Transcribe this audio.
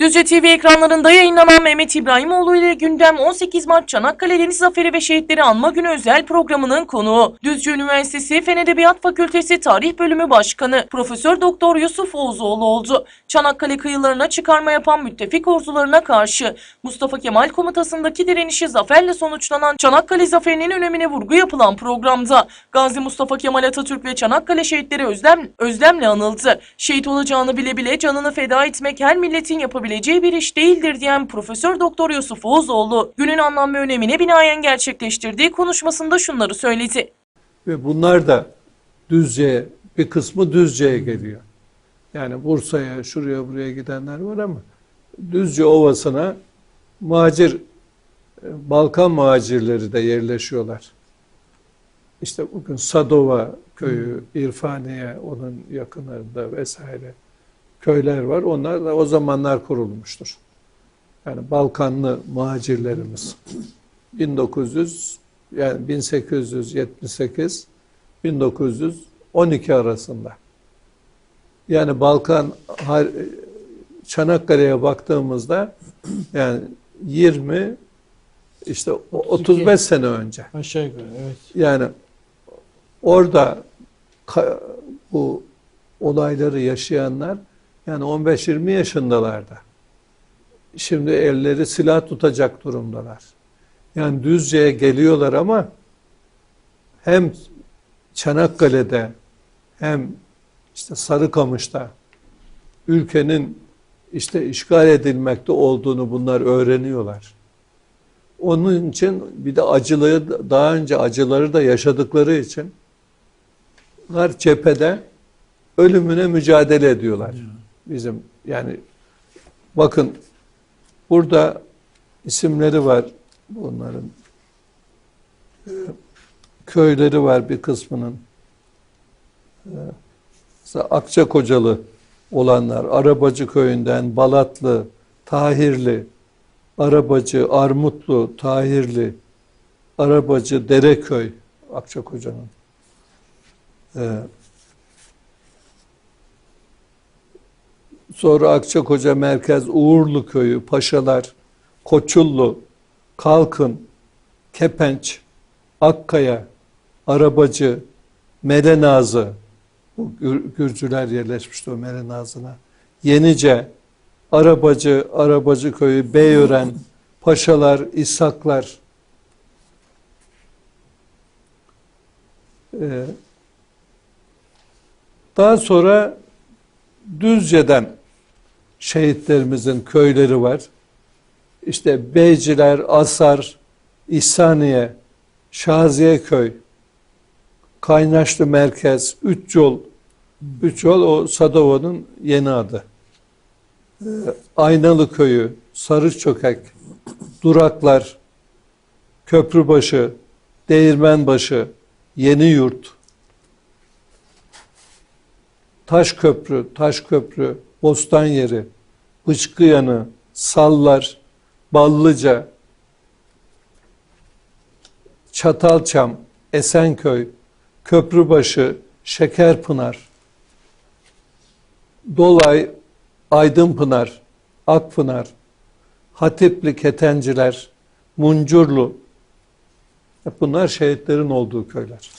Düzce TV ekranlarında yayınlanan Mehmet İbrahimoğlu ile gündem 18 Mart Çanakkale Deniz Zaferi ve Şehitleri Anma Günü özel programının konuğu. Düzce Üniversitesi Fen Edebiyat Fakültesi Tarih Bölümü Başkanı Profesör Doktor Yusuf Oğuzoğlu oldu. Çanakkale kıyılarına çıkarma yapan müttefik ordularına karşı Mustafa Kemal komutasındaki direnişi zaferle sonuçlanan Çanakkale Zaferi'nin önemine vurgu yapılan programda Gazi Mustafa Kemal Atatürk ve Çanakkale şehitleri özlem, özlemle anıldı. Şehit olacağını bile bile canını feda etmek her milletin yapabileceği bir iş değildir diyen Profesör Doktor Yusuf Oğuzoğlu, günün anlam ve önemine binaen gerçekleştirdiği konuşmasında şunları söyledi. Ve bunlar da Düzce'ye, bir kısmı Düzce'ye geliyor. Yani Bursa'ya, şuraya buraya gidenler var ama Düzce Ovası'na muhacir, e, Balkan muhacirleri de yerleşiyorlar. İşte bugün Sadova köyü, İrfaniye onun yakınlarında vesaire köyler var. Onlar da o zamanlar kurulmuştur. Yani Balkanlı muhacirlerimiz. 1900 yani 1878 1912 arasında. Yani Balkan Çanakkale'ye baktığımızda yani 20 işte o- 35 sene önce. Aşağı yukarı evet. Yani orada bu olayları yaşayanlar yani 15-20 yaşındalardı. Şimdi elleri silah tutacak durumdalar. Yani Düzce'ye geliyorlar ama hem Çanakkale'de hem işte Sarıkamış'ta ülkenin işte işgal edilmekte olduğunu bunlar öğreniyorlar. Onun için bir de acılığı daha önce acıları da yaşadıkları için bunlar cephede ölümüne mücadele ediyorlar. Bizim yani bakın burada isimleri var bunların. Ee, Köyleri var bir kısmının. Ee, mesela Akçakocalı olanlar, Arabacı köyünden Balatlı, Tahirli, Arabacı, Armutlu, Tahirli, Arabacı, Dereköy, Akçakoca'nın. Sonra Akçakoca Merkez, Uğurlu Köyü, Paşalar, Koçullu, Kalkın, Kepenç, Akkaya, Arabacı, Melenazı, bu Gür- Gürcüler yerleşmişti o Melenazı'na. Yenice, Arabacı, Arabacı Köyü, Beyören, Paşalar, İshaklar. Ee, daha sonra Düzce'den şehitlerimizin köyleri var. İşte Beyciler, Asar, İhsaniye, Şaziye Köy, Kaynaşlı Merkez, Üç Yol, Üç Yol o Sadova'nın yeni adı. Ee, Aynalı Köyü, Sarıçökek, Duraklar, Köprübaşı, Değirmenbaşı, Yeni Yurt, Taş Köprü, Taş Köprü, Bostan Yeri, Bıçkı Yanı, Sallar, Ballıca, Çatalçam, Esenköy, Köprübaşı, Şekerpınar, Dolay, Aydınpınar, Akpınar, Hatipli Ketenciler, Muncurlu, bunlar şehitlerin olduğu köyler.